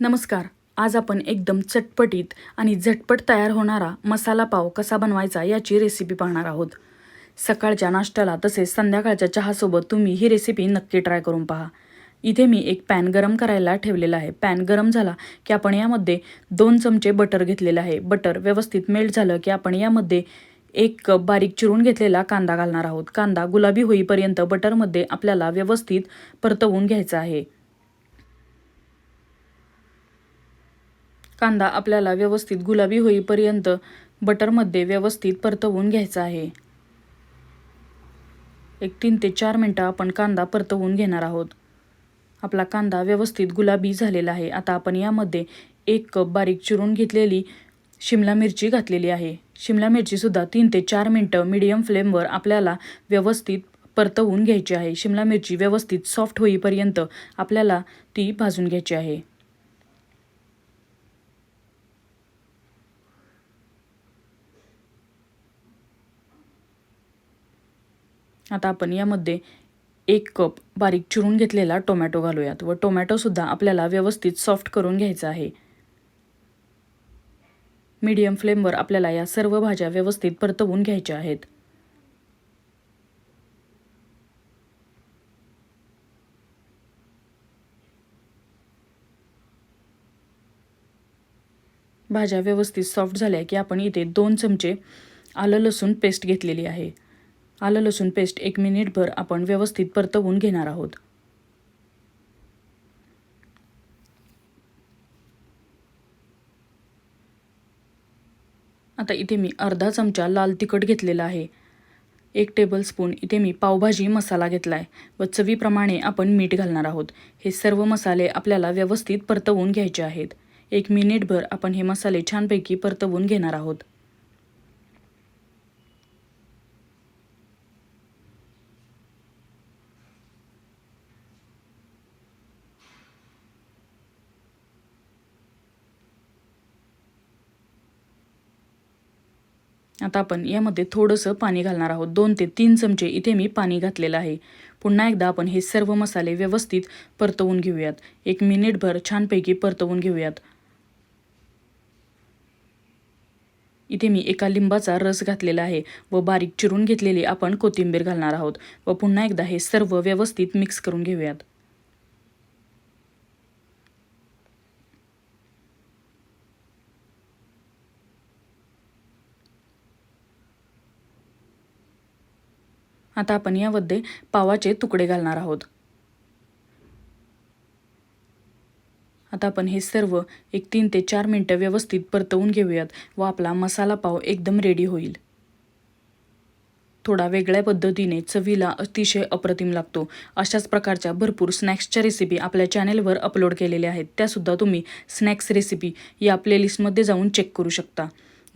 नमस्कार. आज आपण एकदम चटपटीत आणि झटपट तयार होणारा मसाला पाव कसा बनवायचा याची रेसिपी पाहणार आहोत. सकाळच्या नाश्त्याला तसेच संध्याकाळच्या चहासोबत तुम्ही ही रेसिपी नक्की ट्राय करून पहा. इथे मी एक पॅन गरम करायला ठेवलेला आहे. पॅन गरम झाला की आपण यामध्ये दोन चमचे बटर घेतलेलं आहे. बटर व्यवस्थित मेल्ट झालं की आपण यामध्ये एक कप बारीक चिरून घेतलेला कांदा घालणार आहोत. कांदा गुलाबी होईपर्यंत बटरमध्ये आपल्याला व्यवस्थित परतवून घ्यायचा आहे. कांदा आपल्याला व्यवस्थित गुलाबी होईपर्यंत बटरमध्ये व्यवस्थित परतवून घ्यायचा आहे. एक तीन ते चार मिनटं आपण कांदा परतवून घेणार आहोत. आपला कांदा व्यवस्थित गुलाबी झालेला आहे. आता आपण यामध्ये एक कप बारीक चिरून घेतलेली शिमला मिरची घातलेली आहे. शिमला मिरचीसुद्धा तीन ते चार मिनटं मीडियम फ्लेमवर आपल्याला व्यवस्थित परतवून घ्यायची आहे. शिमला मिरची व्यवस्थित सॉफ्ट होईपर्यंत आपल्याला ती भाजून घ्यायची आहे. आता आपण यामध्ये एक कप बारीक चिरून घेतलेला टोमॅटो घालूयात व टोमॅटोसुद्धा आपल्याला व्यवस्थित सॉफ्ट करून घ्यायचा आहे. मीडियम फ्लेमवर आपल्याला या सर्व भाज्या व्यवस्थित परतवून घ्यायच्या आहेत. भाज्या व्यवस्थित सॉफ्ट झाल्या की आपण इथे दोन चमचे आलं लसूण पेस्ट घेतलेली आहे. आलं लसूण पेस्ट एक मिनिटभर आपण व्यवस्थित परतवून घेणार आहोत. आता इथे मी अर्धा चमचा लाल तिखट घेतलेला आहे. एक टेबलस्पून इथे मी पावभाजी मसाला घेतला आहे व चवीप्रमाणे आपण मीठ घालणार आहोत. हे सर्व मसाले आपल्याला व्यवस्थित परतवून घ्यायचे आहेत. एक मिनिटभर आपण हे मसाले छानपैकी परतवून घेणार आहोत. आता आपण यामध्ये थोडंसं पाणी घालणार आहोत. दोन ते तीन चमचे इथे मी पाणी घातलेलं आहे. पुन्हा एकदा आपण हे सर्व मसाले व्यवस्थित परतवून घेऊयात. एक मिनिटभर छानपैकी परतवून घेऊयात. इथे मी एका लिंबाचा रस घातलेला आहे व बारीक चिरून घेतलेली आपण कोथिंबीर घालणार आहोत व पुन्हा एकदा हे सर्व व्यवस्थित मिक्स करून घेऊयात. आता आपण यामध्ये पावाचे तुकडे घालणार आहोत. आता आपण हे सर्व एक तीन ते चार मिनटं व्यवस्थित परतवून घेऊयात व आपला मसाला पाव एकदम रेडी होईल. थोडा वेगळ्या पद्धतीने चवीला अतिशय अप्रतिम लागतो. अशाच प्रकारच्या भरपूर स्नॅक्सच्या रेसिपी आपल्या चॅनेलवर अपलोड केलेल्या आहेत. त्यासुद्धा तुम्ही स्नॅक्स रेसिपी या प्लेलिस्टमध्ये जाऊन चेक करू शकता.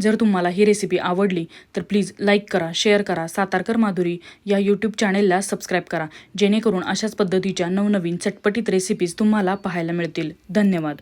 जर तुम्हाला ही रेसिपी आवडली तर प्लीज लाईक करा शेअर करा. सातारकर माधुरी या यूट्यूब चॅनेलला सबस्क्राईब करा. जेणेकरून अशाच पद्धतीच्या नवनवीन चटपटीत रेसिपीज तुम्हाला पाहायला मिळतील. धन्यवाद.